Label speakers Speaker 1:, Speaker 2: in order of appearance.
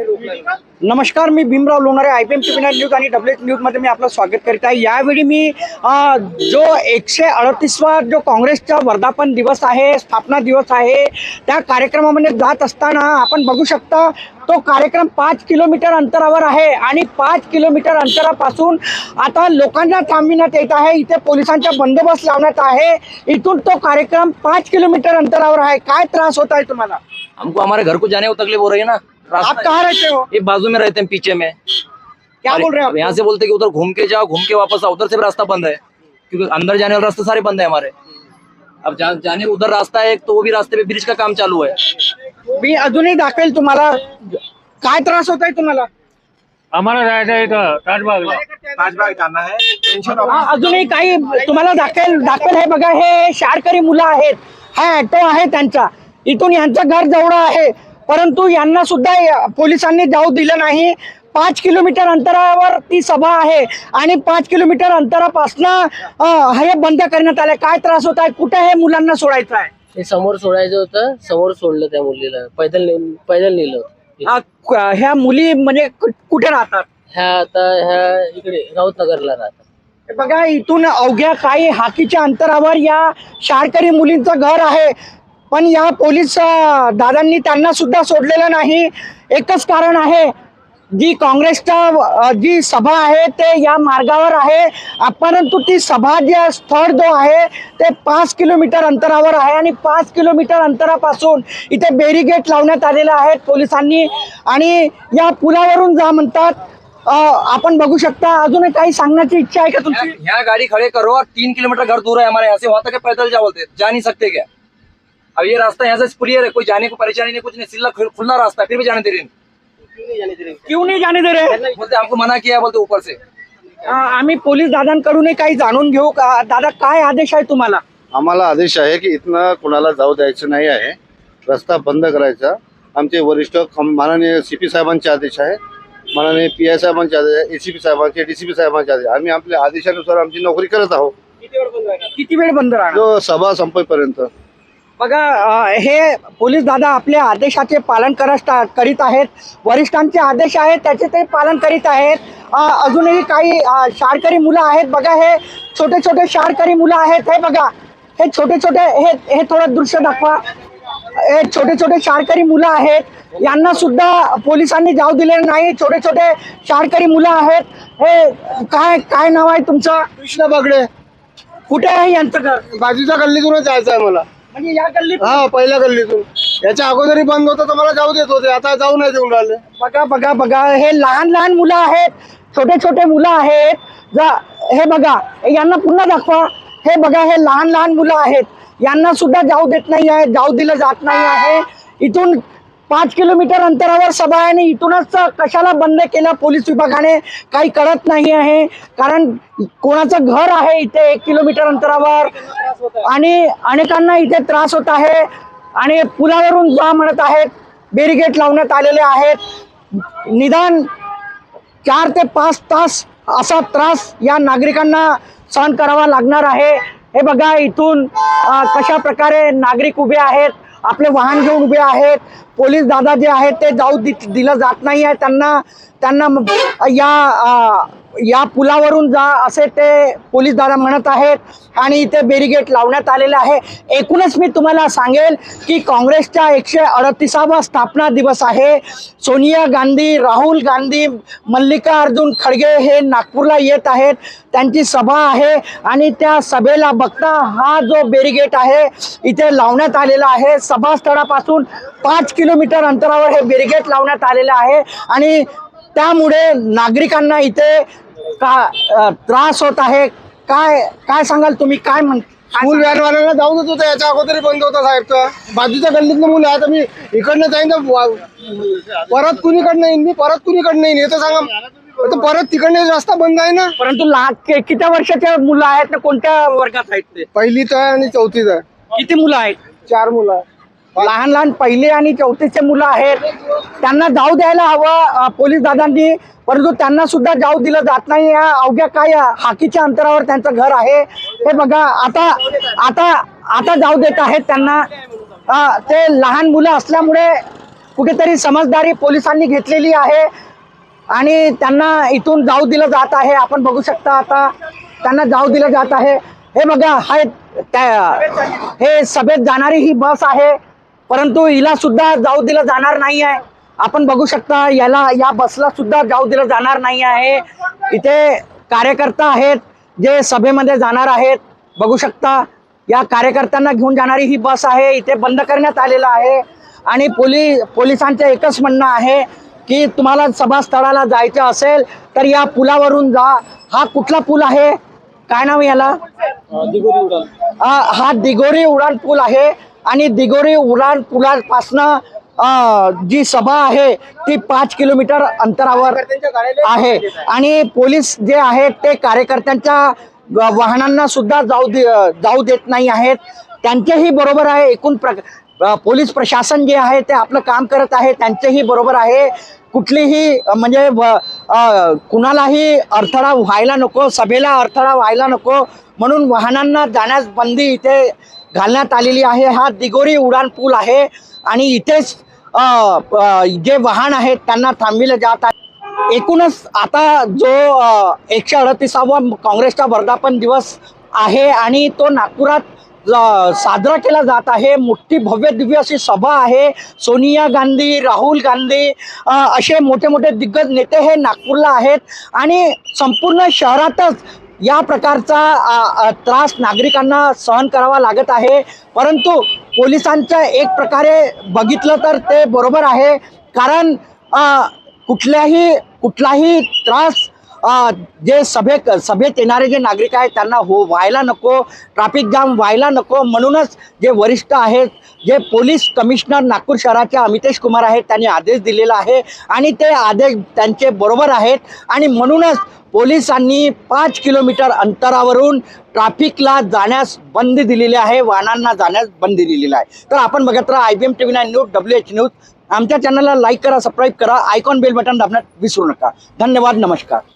Speaker 1: नमस्कार मी Bhimrao Lonare I P M T news आणि W H न्यूजमध्ये मी आपलं स्वागत करीत आहे. यावेळी मी जो एकशे अडतीसवा जो काँग्रेसचा वर्धापन दिवस आहे स्थापना दिवस आहे त्या कार्यक्रमामध्ये जात असताना आपण बघू शकता तो कार्यक्रम पाच किलोमीटर अंतरावर आहे आणि पाच किलोमीटर अंतरापासून आता लोकांना थांबविण्यात येत आहे. इथे पोलिसांचा बंदोबस्त लावण्यात आहे. इथून तो कार्यक्रम पाच किलोमीटर अंतरावर आहे. काय त्रास होत आहे तुम्हाला?
Speaker 2: हमको हमारे घर को जाने को तकलीफ हो रही है ना?
Speaker 1: आप कहाँ रहते हो?
Speaker 2: ये बाजू में रहते हैं पीछे में।
Speaker 1: क्या बोल रहे हो आप?
Speaker 2: यहाँ से बोलते हैं कि उधर घूम के जाओ घूम के वापस आओ उधर से भी रास्ता बंद है। क्योंकि अंदर जाने वाला रास्ता सारे बंद है हमारे। अब जा, जाने उधर रास्ता है एक तो वो भी रास्ते पे ब्रिज का काम चालू है।
Speaker 1: मी अजूनही दाखवेल तुम्हाला काय त्रास होत आहे तुम्हाला?
Speaker 3: आम्हाला जायचं आहे इथं ताजबागला
Speaker 4: ताजबाग जाना है टेंशन
Speaker 1: हा, अजूनही काही तुम्हाला दाखवेल दाखवेल हे बघा हे शाळकरी मुलं आहेत. हा ऑटो आहे त्यांचा. इथून यांचं घर जवळ आहे. परंतु यांना सुद्धा पोलिसांनी जाऊ दिलं नाही. पाच किलोमीटर अंतरावर ती सभा आहे आणि पाच किलोमीटर अंतरापासनं हे बंद करण्यात आलं काय त्रास होत आहे? कुठे हे मुलांना सोडायचं आहे?
Speaker 5: ते समोर सोडायचं होतं समोर सोडलं त्या मुलीला. पैदल नेऊन पैदल नेलं होतं.
Speaker 1: हा, क- ह्या मुली म्हणजे कु- कुठे राहतात?
Speaker 5: ह्या आता ह्या इकडे राऊतनगरला राहतात.
Speaker 1: हे बघा इथून अवघ्या काही हाकीच्या अंतरावर या शाळकरी मुलींचं घर आहे. पण या पोलीस दादांनी त्यांना सुद्धा सोडलेलं नाही. एकच कारण आहे जी काँग्रेसच्या जी सभा आहे ते या मार्गावर आहे. परंतु ती सभा जे स्थळ जो आहे ते पाच किलोमीटर अंतरावर आहे आणि पाच किलोमीटर अंतरापासून इथे बेरिगेट लावण्यात आलेलं आहे पोलिसांनी. आणि या पुलावरून जा म्हणतात आपण बघू शकता. अजून काही सांगण्याची इच्छा आहे का तुमची?
Speaker 2: ह्या गाड़ी खड़े करो और तीन किलोमीटर घर दूर आहे हमारे यहाँ से वहां तक पैदल जाओ बोलते जा नहीं सकते क्या अब ये रास्ता यहाँ से क्लियर है कोई जाने को परेशानी नहीं कुछ नहीं सिल्ला खुल- रास्ता है फिर भी जाने दे रही नहीं।
Speaker 1: क्यों नहीं जाने दे रहे?
Speaker 2: बोलते हमको मना किया है, बोलते ऊपर से।
Speaker 1: आम्ही पोलीस दादांकडूनही काही जाणून घेऊ का? दादा काय आदेश आहे तुम्हाला?
Speaker 6: आम्हाला आदेश आहे की इथनं कोणाला जाऊ द्यायचं नाही आहे. रस्ता बंद करायचा. आमचे वरिष्ठ माननीय सी पी साहेबांचे आदेश आहे. माननीय पी आय साहेबांचे आदेश आहे ए सी पी साहेबांचे डी सी पी साहेबांचे आदेश आम्ही आपल्या आदेशानुसार आमची नोकरी करत आहोत.
Speaker 1: किती वेळ बंद राहणार?
Speaker 6: जो सभा संपेपर्यंत.
Speaker 1: बघा हे पोलीस दादा आपल्या आदेशाचे पालन करत करीत आहेत. वरिष्ठांचे आदेश आहेत त्याचे ते पालन करीत आहेत. अजूनही काही शाळकरी मुलं आहेत. बघा हे छोटे छोटे शाळकरी मुलं आहेत. हे बघा हे छोटे छोटे हे हे थोडं दृश्य दाखवा. हे छोटे छोटे शाळकरी मुलं आहेत. यांना सुद्धा पोलिसांनी जाऊ दिले नाही. छोटे छोटे शाळकरी मुलं आहेत. हे काय काय नाव आहे तुमचं?
Speaker 6: कृष्ण बागडे.
Speaker 1: कुठे आहे यांचं घर?
Speaker 6: बाजूच्या गल्लीतूनच जायचं आहे मला.
Speaker 1: म्हणजे या
Speaker 6: हा पहिल्या गल्लीतून. याच्या अगोदरही बंद होतं तर मला जाऊ देत होते. आता जाऊ नाही देऊन राहिले.
Speaker 1: बघा बघा बघा हे लहान लहान मुलं आहेत. छोटे छोटे मुलं आहेत. जा हे बघा यांना पुन्हा दाखवा. हे बघा हे लहान लहान मुलं आहेत. यांना सुद्धा जाऊ देत नाही आहे जाऊ दिलं जात नाही आहे. इथून पाच किलोमीटर अंतरावर सभा आहे आणि इथूनच कशाला बंद केलं पोलीस विभागाने? काही कळत नाही आहे. कारण कोणाचं घर आहे इथे एक किलोमीटर अंतरावर? आणि अनेकांना इथे त्रास होत आहे. आणि पुलावरून जा म्हणत आहेत. बेरिगेट लावण्यात आलेले आहेत. निदान चार ते पाच तास असा त्रास या नागरिकांना सहन करावा लागणार आहे. हे बघा इथून कशा प्रकारे नागरिक उभे आहेत. आपले वाहन घेऊन उभे आहेत. पोलीस दादा जे आहेत ते जाऊ दि दिलं जात नाही आहे. त्यांना त्यांना या या पुलावरून जा असे ते पोलीस दादा म्हणत आहेत आणि इथे बेरिगेट लावण्यात आलेलं आहे. एकूणच मी तुम्हाला सांगेल की काँग्रेसच्या एकशे अडतीसावा स्थापना दिवस आहे. सोनिया गांधी राहुल गांधी मल्लिकार्जुन खडगे हे नागपूरला येत आहेत. त्यांची सभा आहे आणि त्या सभेला बघता हा जो बेरिगेट आहे इथे लावण्यात आलेला आहे. सभास्थळापासून पाच किलोमीटर अंतरावर हे बेरिगेट लावण्यात आलेलं आहे. आणि त्यामुळे नागरिकांना इथे का त्रास होत आहे? काय काय सांगाल तुम्ही? काय म्हण सांगाल?
Speaker 6: व्हॅनवाल्यांना जाऊ देत होतं याच्या अगोदरही बंद होता साहेब तर बाजूच्या गल्लीतलं मुलं आहे तर मी इकडनं जाईन तर परत कुणीकडनं येईन? मी परत कुणीकडनं येईन? हे तर सांगा. तर परत तिकडनं रस्ता बंद आहे ना?
Speaker 1: परंतु कि- किती वर्षाचे मुलं आहेत ना कोणत्या वर्गात आहेत ते?
Speaker 6: पहिलीच आहे आणि चौथीच आहे.
Speaker 1: किती मुलं आहेत?
Speaker 6: चार मुलं आहे.
Speaker 1: लहान लहान पहिले आणि चौथीचे मुलं आहेत. त्यांना जाऊ द्यायला हवं. पोलीस दादांनी परंतु त्यांना सुद्धा जाऊ दिलं जात नाही. या अवघ्या काय हाकीच्या अंतरावर त्यांचं घर आहे. हे बघा आता आता आता जाऊ देत आहेत त्यांना. ते लहान मुलं असल्यामुळे कुठेतरी समजदारी पोलिसांनी घेतलेली आहे. आणि त्यांना इथून जाऊ दिलं जात आहे. आपण बघू शकता आता त्यांना जाऊ दिलं जात आहे. हे बघा हाय त्या हे सभेत जाणारी ही बस आहे. परंतु हिला सुद्धा जाऊ दिलं जाणार नाही आहे आपण बघू शकता याला या बसला सुद्धा जाऊ दिलं जाणार नाही आहे. इथे कार्यकर्ता आहेत जे सभेमध्ये जाणार आहेत. बघू शकता या कार्यकर्त्यांना घेऊन जाणारी ही बस आहे इथे बंद करण्यात आलेलं आहे. आणि पोली पोलिसांचं एकच म्हणणं आहे की तुम्हाला सभास्थळाला जायचं असेल तर या पुलावरून जा. हा कुठला पूल आहे? काय नाव याला? हा हा दिगोरी उडान पूल आहे. आणि दिगोरी उडान पुलापासनं जी सभा आहे ती पाच किलोमीटर अंतरावर आहे. आणि पोलीस जे आहेत ते कार्यकर्त्यांच्या वाहनांना सुद्धा जाऊ दे जाऊ देत नाही आहेत. त्यांचेही बरोबर आहे एकूण प्र पोलीस प्रशासन जे आहे ते आपलं काम करत आहे त्यांचेही बरोबर आहे. कुठलीही म्हणजे कुणालाही अडथळा व्हायला नको सभेला अडथळा व्हायला नको. म्हणून वाहनांना जाण्यास बंदी इथे घालण्यात आलेली आहे. हा दिगोरी उडान पूल आहे. आणि इथेच जे वाहन आहेत त्यांना थांबविलं जात आहे. एकूणच आता जो एकशे अडतीसावा काँग्रेसचा वर्धापन दिवस आहे आणि तो नागपुरात साजरा केला जात आहे. मोठी भव्य दिव्य अशी सभा आहे. सोनिया गांधी राहुल गांधी असे मोठे मोठे दिग्गज नेते हे नागपूरला आहेत. आणि संपूर्ण शहरातच या प्रकारचा त्रास नागरिकांना सहन करावा लागत आहे. परंतु पोलिसांचं एक प्रकारे बघितलं तर ते बरोबर आहे. कारण कुठल्याही कुठलाही त्रास जे सभे सभेत येणारे जे नागरिक आहेत त्यांना हो व्हायला नको ट्रॅफिक जाम व्हायला नको. म्हणूनच जे वरिष्ठ आहेत जे पोलीस कमिशनर नागपूर शहराचे अमितेश कुमार आहेत त्यांनी आदेश दिलेला आहे. आणि ते आदेश त्यांचे बरोबर आहेत. आणि म्हणूनच पोलिसांनी पाच किलोमीटर अंतरावरून ट्रॅफिकला जाण्यास बंदी दिलेली आहे वाहनांना जाण्यास बंदी दिलेली आहे. तर आपण बघत राहा I B M T V nine news W H news. आमच्या चॅनलला लाईक करा सबस्क्राईब करा. आयकॉन बेल बटन दाबण्यात विसरू नका. धन्यवाद नमस्कार.